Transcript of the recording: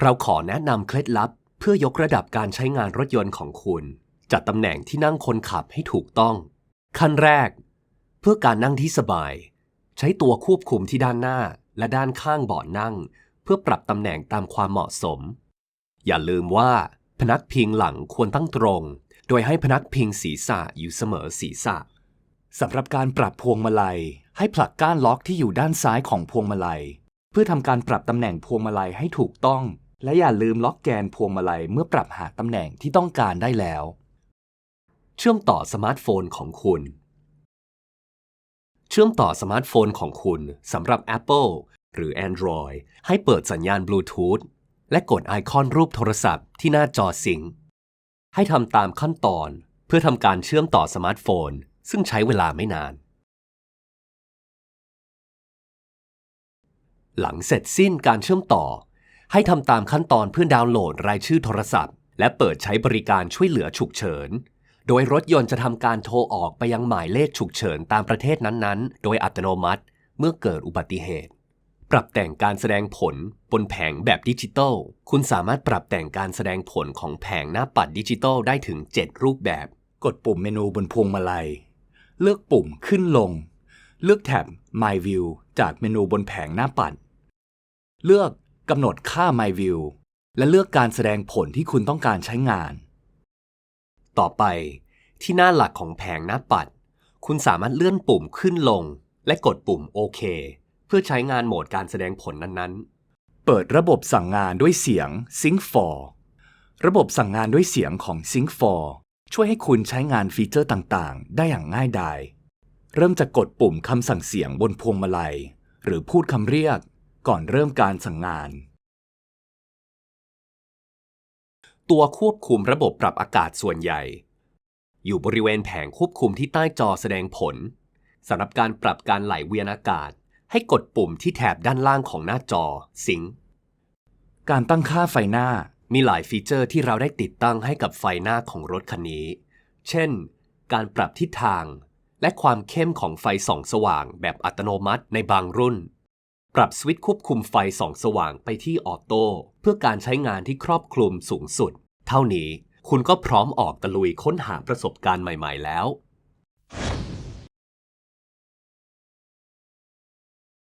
เราขอแนะนำเคล็ดลับ เพื่อยกระดับการใช้งานรถยนต์ของคุณ จัดตำแหน่งที่นั่งคนขับให้ถูกต้อง ขั้นแรก เพื่อการนั่งที่สบาย ใช้ตัวควบคุมที่ด้านหน้าและด้านข้างเบาะนั่ง เพื่อปรับตำแหน่งตามความเหมาะสม อย่าลืมว่า พนักพิงหลังควรตั้งตรง โดยให้พนักพิงศีรษะอยู่เสมอศีรษะสำหรับการปรับพวงมาลัย ให้ผลักก้านล็อกที่อยู่ด้านซ้ายของพวงมาลัย เพื่อทำการปรับตำแหน่งพวงมาลัยให้ถูกต้อง และอย่าลืมล็อกแกนพวงมาลัยเมื่อปรับหาตำแหน่งที่ต้องการได้แล้ว เชื่อมต่อสมาร์ทโฟนของคุณ เชื่อมต่อสมาร์ทโฟนของคุณสำหรับ Apple หรือ Android ให้เปิดสัญญาณบลูทูธและกดไอคอนรูปโทรศัพท์ที่หน้าจอซิงค์ให้ทำตามขั้นตอนเพื่อทำการเชื่อมต่อสมาร์ทโฟน ซึ่งใช้เวลาไม่นาน หลังเสร็จสิ้นการเชื่อมต่อ ให้ทำตามขั้นตอนเพื่อดาวน์โหลดรายชื่อโทรศัพท์ และเปิดใช้บริการช่วยเหลือฉุกเฉิน โดยรถยนต์จะทำการโทรออกไปยังหมายเลขฉุกเฉินตามประเทศนั้นๆ โดยอัตโนมัติเมื่อเกิดอุบัติเหตุ ปรับแต่งการแสดงผลบนแผงแบบดิจิตอลคุณสามารถปรับแต่งการแสดงผลของแผงหน้าปัดดิจิตอลได้ถึง 7 รูปแบบ กดปุ่มเมนูบนพวงมาลัย เลือกปุ่มขึ้นลง เลือกแท็บ My View จากเมนูบนแผงหน้าปัด เลือก กำหนดค่า My View และเลือกการแสดงผลที่คุณต้องการใช้งาน ต่อไปที่หน้าหลักของแผงหน้าปัด คุณสามารถเลื่อนปุ่มขึ้นลง และกดปุ่มโอเคเพื่อใช้งานโหมดการแสดงผลนั้นๆ เปิดระบบสั่งงานด้วยเสียง Sync 4ระบบสั่งงานด้วยเสียงของ Sync 4ช่วยให้คุณใช้งานฟีเจอร์ต่างๆ ได้อย่างง่ายดาย เริ่มจากกดปุ่มคำสั่งเสียงบนพวงมาลัย หรือพูดคำเรียก ก่อนเริ่มการสั่งงาน ตัวควบคุมระบบปรับอากาศส่วนใหญ่ อยู่บริเวณแผงควบคุมที่ใต้จอแสดงผลสำหรับการปรับการไหลเวียนอากาศ ให้กดปุ่มที่แถบด้านล่างของหน้าจอสิงการตั้งค่าไฟหน้ามีหลายฟีเจอร์ที่เราได้ติดตั้งให้กับไฟหน้าของรถคันนี้ เช่น การปรับทิศทาง และความเข้มของไฟส่องสว่างแบบอัตโนมัติในบางรุ่น ปรับสวิตช์ควบคุมไฟส่องสว่างไปที่ออโต้เพื่อการใช้งานที่ครอบคลุมสูงสุด เท่านี้คุณก็พร้อมออกตะลุยค้นหาประสบการณ์ใหม่ ๆ แล้ว